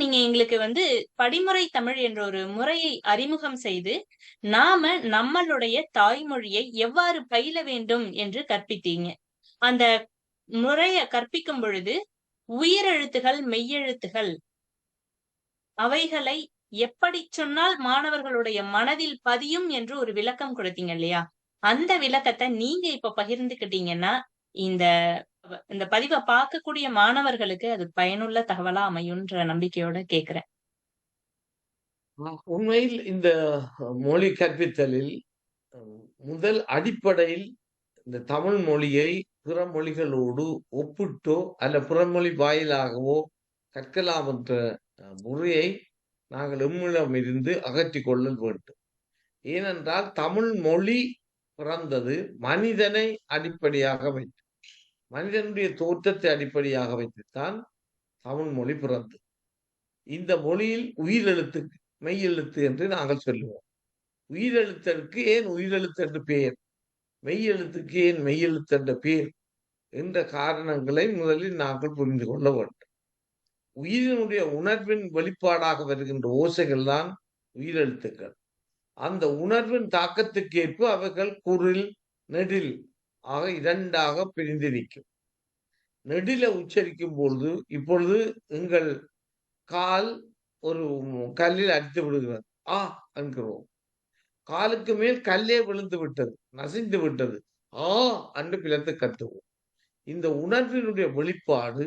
நீங்க எங்களுக்கு வந்து படிமுறை தமிழ் என்ற ஒரு முறையை அறிமுகம் செய்து நாம நம்மளுடைய தாய்மொழியை எவ்வாறு பயில வேண்டும் என்று கற்பித்தீங்க. அந்த முறைய கற்பிக்கும் பொழுது உயிரெழுத்துகள் மெய்யெழுத்துகள் அவைகளை எப்படி சொன்னால் மாணவர்களுடைய மனதில் பதியும் என்று ஒரு விளக்கம் கொடுத்தீங்க இல்லையா? அந்த விளக்கத்தை நீங்க இப்ப பகிர்ந்துக்கிட்டீங்கன்னா இந்த இந்த பதிவை பார்க்கக்கூடிய மாணவர்களுக்கு அது பயனுள்ள தகவலா அமையும்ன்ற நம்பிக்கையோட கேக்குறேன். உண்மையில் இந்த மொழி கற்பித்தலில் முதல் அடிப்படையில் இந்த தமிழ் மொழியை பிற மொழிகளோடு ஒப்பிட்டோ அல்ல புறமொழி வாயிலாகவோ கற்கலாம் என்ற முறையை நாங்கள் எம்மிடம் இருந்து அகற்றி கொள்ளல் வேண்டும். ஏனென்றால் தமிழ் மொழி பிறந்தது மனிதனை அடிப்படையாக வைத்து மனிதனுடைய தோற்றத்தை அடிப்படையாக வைத்துத்தான் தமிழ் மொழி பிறந்தது. இந்த மொழியில் உயிரெழுத்து மெய்யெழுத்து என்று நாங்கள் சொல்லுவோம். உயிரெழுத்தருக்கு ஏன் உயிரெழுத்து என்று பெயர்? மெய்யெழுத்துக்கு ஏன் மெய்யெழுத்து என்ற பெயர்? என்ற காரணங்களை முதலில் நாங்கள் புரிந்து கொள்ள வேண்டும். உயிரினுடைய உணர்வின் வெளிப்பாடாக வருகின்ற ஓசைகள் தான் உயிரெழுத்துக்கள். அந்த உணர்வின் தாக்கத்துக்கேற்ப அவைகள் குரில் நெடில் ஆக இரண்டாக பிரிந்து நிற்கும். நெடில உச்சரிக்கும் பொழுது இப்பொழுது எங்கள் கால் ஒரு கல்லில் அடித்து விடுகிறது. ஆ என்கிறோம் காலுக்கு மேல் கல்லே விழுந்து விட்டது நசிந்து விட்டது. ஆ அன்று பிளந்து கத்துவோம். இந்த உணர்வினுடைய வெளிப்பாடு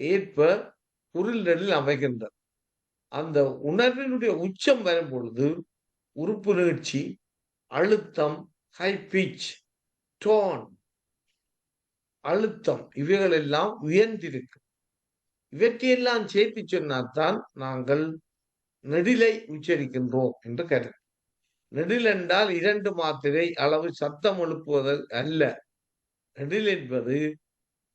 ஏற்ப குரில் நெடில் அமைகின்றது. அந்த உணர்வினுடைய உச்சம் வரும் பொழுது உறுப்பு நீட்சி அழுத்தம் ஹை பிச் டோன் அழுத்தம் இவைகள் எல்லாம் உயர்ந்திருக்கு இவற்றையெல்லாம் சேர்த்து சொன்னால்தான் நாங்கள் நெடிலை உச்சரிக்கின்றோம் என்று கருது. நெடில் என்றால் இரண்டு மாத்திரை அளவு சத்தம் எழுப்புவது அல்ல. நெடில் என்பது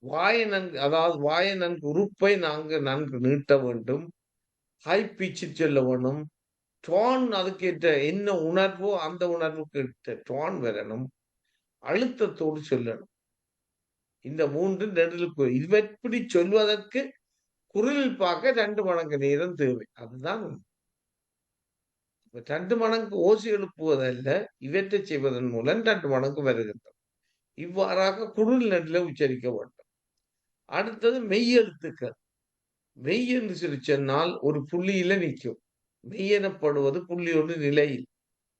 வாய நன்கு அதாவது வாய நன்கு உறுப்பை நாங்கள் நன்கு நீட்ட வேண்டும் ஹை பிச்சு செல்ல வேண்டும் டோன் அதுக்கேற்ற என்ன உணர்வோ அந்த உணர்வுக்கு ஏற்ற டோன் வரணும். அழுத்தத்தோடு சொல்லணும். இந்த மூன்று நெடிலுக்கு இவற்றி சொல்வதற்கு குரலில் பார்க்க ரெண்டு மடங்கு நேரம் தேவை. அதுதான் ரெண்டு மடங்கு ஓசி எழுப்புவதல்ல இவற்றை செய்வதன் மூலம் ரெண்டு மடங்கு வருகின்றது இவ்வாறாக குரல் நெடில உச்சரிக்க வேண்டும். அடுத்தது மெய் எழுத்துக்கள். மெய் என்று சொல்லி சொன்னால் ஒரு புள்ளியில நிற்கும். மெய் எனப்படுவது புள்ளியோடு நிலையில்.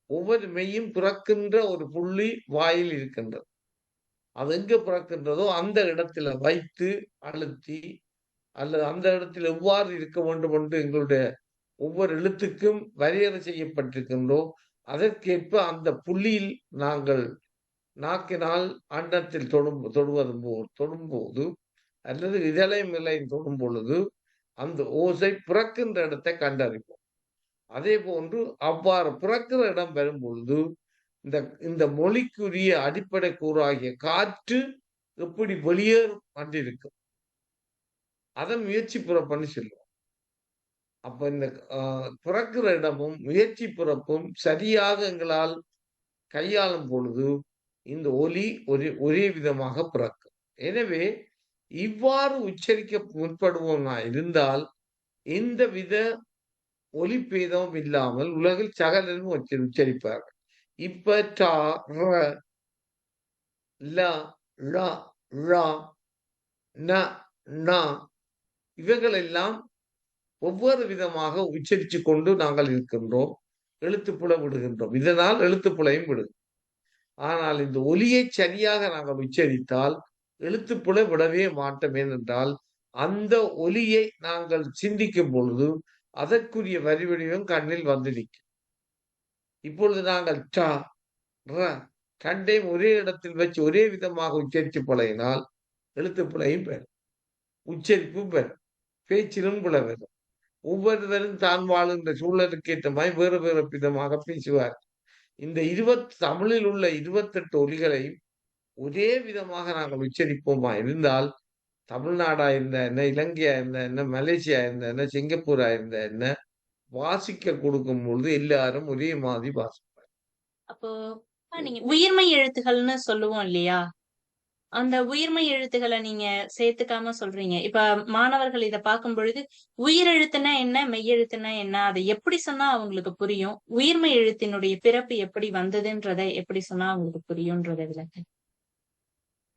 ஒவ்வொரு மெய்யும் பிறக்கின்ற ஒரு புள்ளி வாயில் இருக்கின்றது. அது எங்க பிறக்கின்றதோ அந்த இடத்துல வைத்து அழுத்தி அல்லது அந்த இடத்தில் எவ்வாறு இருக்க வேண்டும் என்று எங்களுடைய ஒவ்வொரு எழுத்துக்கும் வரையறை செய்யப்பட்டிருக்கின்றோ அதற்கேற்ப அந்த புள்ளியில் நாங்கள் நாக்கினால் அண்டத்தில் தொடும் தொடுவது போ தொடும்போது அல்லது இதழை மிலை தொடும் பொழுது அந்த ஓசை பிறக்கின்ற இடத்தை கண்டறிப்போம் அதே போன்று அவ்வாறு பிறக்கிற இடம் வரும் பொழுது இந்த இந்த மொழிக்குரிய அடிப்படை கூறாகிய காற்று எப்படி வெளியேறும் கொண்டிருக்கும் அதை முயற்சி பிறப்புன்னு சொல்லுவோம். அப்ப இந்த பிறக்கிற இடமும் முயற்சி பிறப்பும் சரியாக எங்களால் கையாளும் பொழுது இந்த ஒலி ஒரே ஒரே விதமாக பிறக்கும். எனவே இவ்வாறு உச்சரிக்க முற்படுவோம் நான் இருந்தால் எந்த வித ஒலி பேதமும் இல்லாமல் உலகில் சகலரும் உச்சரிப்பார்கள். இப்ப டா ர ல ழ ழ ந ந இவைகளெல்லாம் ஒவ்வொரு விதமாக உச்சரித்து கொண்டு நாங்கள் இருக்கின்றோம். எழுத்துப்புல விடுகின்றோம். இதனால் எழுத்துப்புலையும் விடும் ஆனால் இந்த ஒலியை சரியாக நாங்கள் உச்சரித்தால் எழுத்துப்புல விடவே மாட்டோம். ஏனென்றால் அந்த ஒலியை நாங்கள் சிந்திக்கும் பொழுது அதற்குரிய வரிவடிவம் கண்ணில் வந்து நிற்கும். இப்பொழுது நாங்கள் டா ர ஒரே இடத்தில் வச்சு ஒரே விதமாக உச்சரித்து பழகினால் பிழையும் பெறும். உச்சரிப்பும் பெறும். பேச்சிலும் பிழை வரும் ஒவ்வொருவரும் தான் வாழுகின்ற சூழலுக்கு ஏற்ற மாதிரி வேறு வேறு விதமாக பேசுவார் இந்த இருபத் தமிழில் உள்ள இருபத்தெட்டு ஒலிகளையும் ஒரே விதமாக நாங்கள் உச்சரிப்போமா? இருந்தால் தமிழ்நாடா இருந்த என்ன இலங்கையா இருந்த என்ன மலேசியா இருந்தா என்ன சிங்கப்பூரா இருந்தா என்ன வாசிக்க கொடுக்கும் பொழுது எல்லாரும் ஒரே மாதிரி வாசிப்பாங்க அப்போ நீங்க உயிர்மை எழுத்துகள்னு சொல்லுவோம் இல்லையா அந்த உயிர்மை எழுத்துக்களை நீங்க சேர்த்துக்காம சொல்றீங்க. இப்ப மாணவர்கள் இத பார்க்கும் பொழுது, உயிரெழுத்துனா என்ன? மெய்யெழுத்துனா என்ன? அதை எப்படி சொன்னா அவங்களுக்கு புரியும்? உயிர்மை எழுத்தினுடைய பிறப்பு எப்படி வந்ததுன்றத எப்படி சொன்னா அவங்களுக்கு புரியும்ன்றத விளக்கு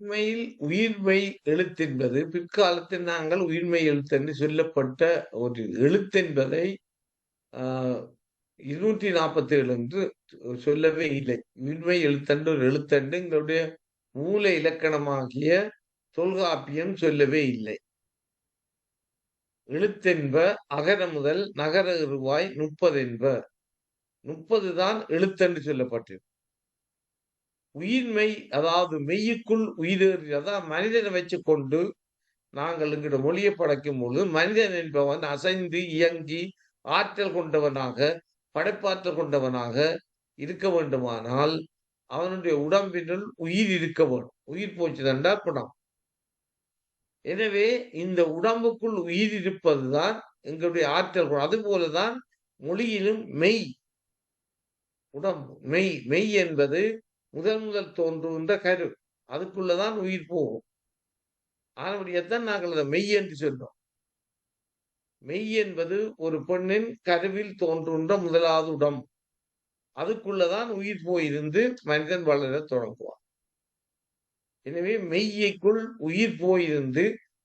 உண்மையில் உயிர்மெய் எழுத்தென்பது பிற்காலத்தில் நாங்கள் உயிர்மெய் எழுத்தென்று சொல்லப்பட்ட ஒரு எழுத்தென்பதை ஆ 247 என்று சொல்லவே இல்லை. உயிர்மை எழுத்தண்டு ஒரு எழுத்தண்டு எங்களுடைய மூல இலக்கணமாகிய தொல்காப்பியம் சொல்லவே இல்லை. எழுத்தென்ப அகர முதல் நகர இருவாய் முப்பது என்ப. 30 தான் எழுத்தென்று சொல்லப்பட்டிருக்கு. உயிர்மை அதாவது மெய்யுக்குள் உயிரேறி அதாவது மனிதனை வச்சுக்கொண்டு நாங்கள் இங்கிட்ட மொழியை படைக்கும் பொழுது மனிதன் என்பவன் அசைந்து இயங்கி ஆற்றல் கொண்டவனாக படைப்பாற்றல் கொண்டவனாக இருக்க வேண்டுமானால் அவனுடைய உடம்பினுள் உயிர் இருக்க வேண்டும். உயிர் போச்சு தண்டா படம் எனவே இந்த உடம்புக்குள் உயிர் இருப்பதுதான் எங்களுடைய ஆற்றல் குணம். அதுபோலதான் மொழியிலும் மெய் உடம்பு மெய் மெய் என்பது முதல் முதல் தோன்றுகின்ற கரு. அதுக்குள்ளதான் உயிர் போகும். ஆனபடியாத்தான் நாங்கள் அதை மெய் என்று சொல்றோம். மெய் என்பது ஒரு பெண்ணின் கருவில் தோன்றுகின்ற முதலாவது உடம்பு. அதுக்குள்ளதான் உயிர் போயிருந்து மனிதன் வளரத் தொடங்குவான். எனவே மெய்யைக்குள் உயிர் போயிருந்து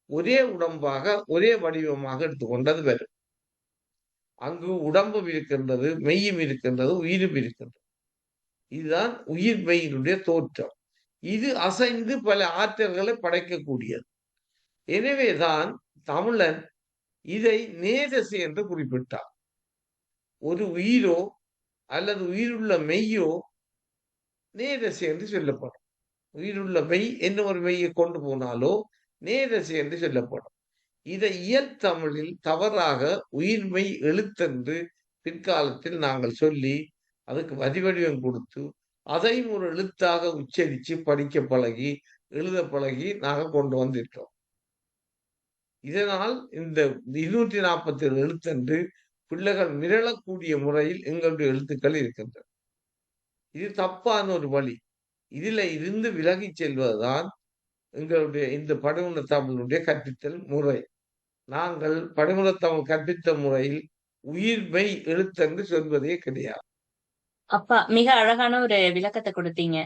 ஒரே உடம்பாக ஒரே வடிவமாக எடுத்துக்கொண்டது வரும். அங்கு உடம்பும் இருக்கின்றது, மெய்யும் இருக்கின்றது, உயிரும் இருக்கின்றது. இதுதான் உயிர் மெய்யினுடைய தோற்றம். இது அசைந்து பல ஆற்றல்களை படைக்கக்கூடியது. எனவேதான் தமிழன் இதை நேரசை என்று குறிப்பிட்டார். ஒரு உயிரோ அல்லது உயிருள்ள மெய்யோ நேரசை என்று சொல்லப்படும். உயிருள்ள மெய் என்ன ஒரு மெய்யை கொண்டு போனாலோ நேரசை என்று சொல்லப்படும். இதை இயற்தமிழில் தவறாக உயிர்மை எழுத்தென்று பிற்காலத்தில் நாங்கள் சொல்லி அதுக்கு வரிவடிவம் கொடுத்து அதையும் ஒரு எழுத்தாக உச்சரித்து படிக்க பழகி எழுத பழகி நாங்கள் கொண்டு வந்துட்டோம் இதனால் இந்த 247 எழுத்தென்று பிள்ளைகள் மிரளக்கூடிய முறையில் எங்களுடைய எழுத்துக்கள் இருக்கின்றன. இது தப்பான ஒரு வழி. இதில இருந்து விலகிச் செல்வதுதான் எங்களுடைய இந்த படுகுண தமிழுடைய கற்பித்தல் முறை. நாங்கள் படுகுண தமிழ் கற்பித்த முறையில் உயிர்மெய் எழுத்தென்று சொல்வதே கிடையாது. அப்பா மிக அழகான ஒரு விளக்கத்தை கொடுத்தீங்க.